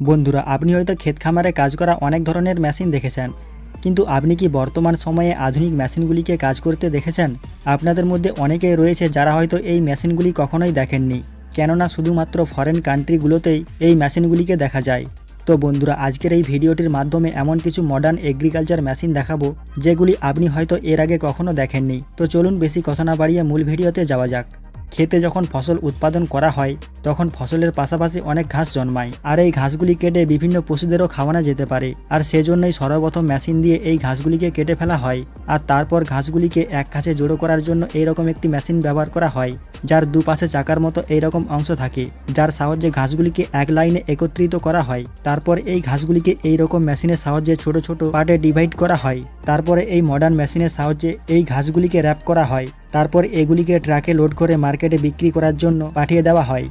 বন্ধুরা, আপনি হয়তো ক্ষেত খামারে কাজ করা অনেক ধরনের মেশিন দেখেছেন। কিন্তু আপনি কি বর্তমান সময়ে আধুনিক মেশিনগুলিকে কাজ করতে দেখেছেন? আপনাদের মধ্যে অনেকেই রয়েছে যারা হয়তো এই মেশিনগুলি কখনোই দেখেননি। কেননা শুধুমাত্র ফরেন কান্ট্রিগুলোতেই এই মেশিনগুলিকে দেখা যায়। তো বন্ধুরা, আজকের এই ভিডিওটির মাধ্যমে এমন কিছু মডার্ন এগ্রিকালচার মেশিন দেখাবো, যেগুলি আপনি হয়তো এর আগে কখনো দেখেননি। তো চলুন বেশি কথা না বাড়িয়ে মূল ভিডিওতে যাওয়া যাক। খেতে যখন ফসল উৎপাদন করা হয়, তখন ফসলের পাশাপাশি অনেক ঘাস জন্মায়। আর এই ঘাসগুলি কেটে বিভিন্ন পশুদেরও খাওয়ানো যেতে পারে। আর সেজন্যই সর্বপ্রথম মেশিন দিয়ে এই ঘাসগুলিকে কেটে ফেলা হয়। আর তারপর ঘাসগুলিকে এক কাছে জড়ো করার জন্য এইরকম একটি মেশিন ব্যবহার করা হয়, যার দুপাশে চাকার মতো এইরকম অংশ থাকে, যার সাহায্যে ঘাসগুলিকে এক লাইনে একত্রিত করা হয়। তারপর এই ঘাসগুলিকে এইরকম মেশিনের সাহায্যে ছোট ছোট পার্টে ডিভাইড করা হয়। তারপরে এই মডার্ন মেশিনের সাহায্যে এই ঘাসগুলিকে র্যাপ করা হয়। তারপর এগুলিকে ট্রাকে লোড করে মার্কেটে বিক্রি করার জন্য পাঠিয়ে দেওয়া হয়।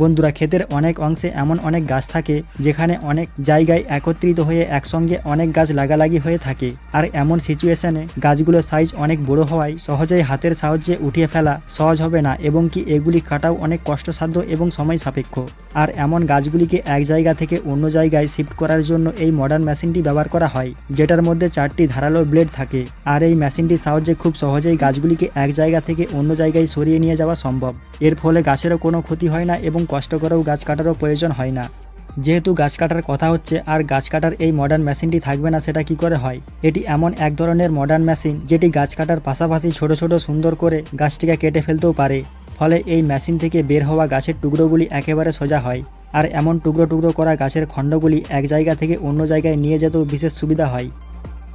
বন্ধুরা, ক্ষেতের অনেক অংশে এমন অনেক গাছ থাকে যেখানে অনেক জায়গায় একত্রিত হয়ে একসঙ্গে অনেক গাছ লাগালাগি হয়ে থাকে। আর এমন সিচুয়েশনে গাছগুলোর সাইজ অনেক বড় হওয়ায় সহজেই হাতের সাহায্যে উঠিয়ে ফেলা সহজ হবে না এবং কি এগুলি কাটাও অনেক কষ্টসাধ্য এবং সময় সাপেক্ষ। আর এমন গাছগুলিকে এক জায়গা থেকে অন্য জায়গায় শিফট করার জন্য এই মডার্ন মেশিনটি ব্যবহার করা হয়, যেটার মধ্যে চারটি ধারালো ব্লেড থাকে। আর এই মেশিনটির সাহায্যে খুব সহজেই গাছগুলিকে এক জায়গা থেকে অন্য জায়গায় সরিয়ে নিয়ে যাওয়া সম্ভব। এর ফলে গাছেরও কোনো ক্ষতি হয় না এবং কষ্ট করেও গাছ কাটারও প্রয়োজন হয় না। যেহেতু গাছ কাটার কথা হচ্ছে, আর গাছ কাটার এই মডার্ন মেশিনটি থাকবে না, সেটা কি করে হয়? এটি এমন এক ধরনের মডার্ন মেশিন যেটি গাছ কাটার পাশাপাশি ছোট ছোট সুন্দর করে গাছটিকে কেটে ফেলতেও পারে। ফলে এই মেশিন থেকে বের হওয়া গাছের টুকরোগুলি একেবারে সোজা হয়, আর এমন টুকরো টুকরো করা গাছের খণ্ডগুলি এক জায়গা থেকে অন্য জায়গায় নিয়ে যেতেও বিশেষ সুবিধা হয়।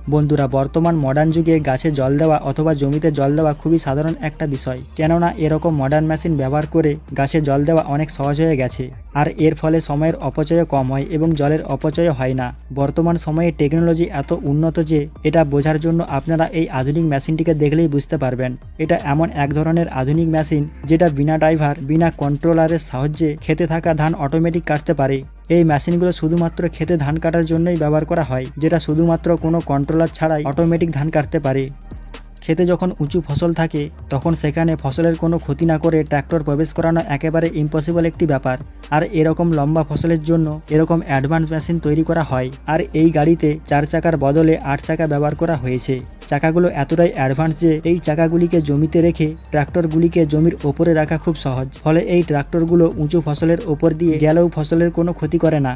বন্ধুরা, বর্তমান মডার্ন যুগে গাছে জল দেওয়া অথবা জমিতে জল দেওয়া খুবই সাধারণ একটা বিষয়। কেননা, এরকম মডার্ন মেশিন ব্যবহার করে গাছে জল দেওয়া অনেক সহজ হয়ে গেছে। আর এর ফলে সময়ের অপচয়ও কম হয় এবং জলের অপচয়ও হয় না। বর্তমান সময়ে টেকনোলজি এত উন্নত যে এটা বোঝার জন্য আপনারা এই আধুনিক মেশিনটিকে দেখলেই বুঝতে পারবেন। এটা এমন এক ধরনের আধুনিক মেশিন যেটা বিনা ড্রাইভার বিনা কন্ট্রোলারের সাহায্যে খেতে থাকা ধান অটোমেটিক কাটতে পারে। এই মেশিনগুলো শুধুমাত্র খেতে ধান কাটার জন্যই ব্যবহার করা হয়, যেটা শুধুমাত্র কোনো কন্ট্রোলার ছাড়াই অটোমেটিক ধান কাটতে পারে। খেতে যখন উঁচু ফসল থাকে, তখন সেখানে ফসলের কোনো ক্ষতি না করে ট্র্যাক্টর প্রবেশ করানো একেবারে ইম্পসিবল একটি ব্যাপার। আর এরকম লম্বা ফসলের জন্য এরকম অ্যাডভান্স মেশিন তৈরি করা হয়। আর এই গাড়িতে চার চাকার বদলে আট চাকা ব্যবহার করা হয়েছে। চাকাগুলো এতটাই অ্যাডভান্স যে এই চাকাগুলিকে জমিতে রেখে ট্রাক্টরগুলিকে জমির ওপরে রাখা খুব সহজ। ফলে এই ট্রাক্টরগুলো উঁচু ফসলের ওপর দিয়ে গেলেও ফসলের কোনো ক্ষতি করে না।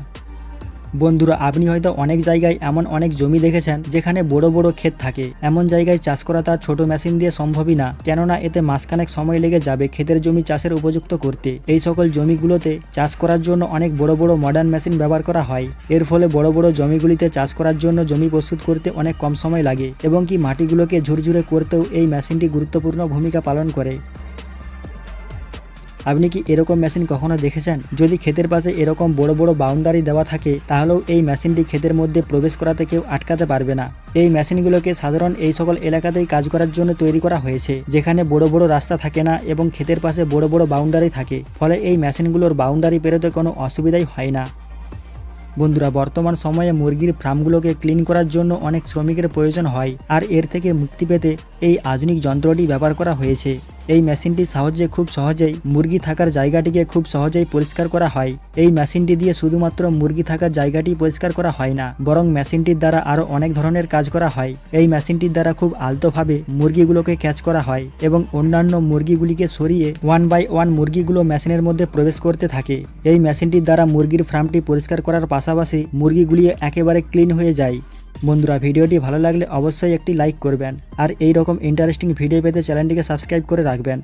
বন্ধুরা, আপনি হয়তো অনেক জায়গায় এমন অনেক জমি দেখেছেন যেখানে বড় বড় ক্ষেত থাকে। এমন জায়গায় চাষ করা তার ছোট মেশিন দিয়ে সম্ভবই না, কেননা এতে মাসখানেক সময় লেগে যাবে ক্ষেতের জমি চাষের উপযুক্ত করতে। এই সকল জমিগুলোতে চাষ করার জন্য অনেক বড় বড় মডার্ন মেশিন ব্যবহার করা হয়। এর ফলে বড় বড় জমিগুলিতে চাষ করার জন্য জমি প্রস্তুত করতে অনেক কম সময় লাগে, এবং কি মাটিগুলোকে ঝুরঝুরে করতেও এই মেশিনটি গুরুত্বপূর্ণ ভূমিকা পালন করে। আপনি কি এরকম মেশিন কখনো দেখেছেন? যদি ক্ষেতের পাশে এরকম বড় বড় বাউন্ডারি দেওয়া থাকে, তাহলেও এই মেশিনটি ক্ষেতের মধ্যে প্রবেশ করাতে কেউ আটকাতে পারবে না। এই মেশিনগুলোকে সাধারণ এই সকল এলাকাতেই কাজ করার জন্য তৈরি করা হয়েছে, যেখানে বড় বড় রাস্তা থাকে না এবং ক্ষেতের পাশে বড় বড় বাউন্ডারি থাকে। ফলে এই মেশিনগুলোর বাউন্ডারি পেরোতে কোনো অসুবিধাই হয় না। বন্ধুরা, বর্তমান সময়ে মুরগির ফার্মগুলোকে ক্লিন করার জন্য অনেক শ্রমিকের প্রয়োজন হয়, আর এর থেকে মুক্তি পেতে এই আধুনিক যন্ত্রটি ব্যবহার করা হয়েছে। এই মেশিনটির সাহায্যে খুব সহজেই মুরগি থাকার জায়গাটিকে খুব সহজেই পরিষ্কার করা হয়। এই মেশিনটি দিয়ে শুধুমাত্র মুরগি থাকার জায়গাটি পরিষ্কার করা হয় না, বরং মেশিনটির দ্বারা আরও অনেক ধরনের কাজ করা হয়। এই মেশিনটির দ্বারা খুব আলতোভাবে মুরগিগুলোকে ক্যাচ করা হয় এবং অন্যান্য মুরগিগুলিকে সরিয়ে ওয়ান বাই ওয়ান মুরগিগুলো মেশিনের মধ্যে প্রবেশ করতে থাকে। এই মেশিনটির দ্বারা মুরগির ফার্মটি পরিষ্কার করার পাশাপাশি মুরগিগুলি একেবারে ক্লিন হয়ে যায়। বন্ধুরা, ভিডিওটি ভালো লাগলে অবশ্যই একটি লাইক করবেন আর এই রকম ইন্টারেস্টিং ভিডিও পেতে চ্যানেলটিকে সাবস্ক্রাইব করে রাখবেন।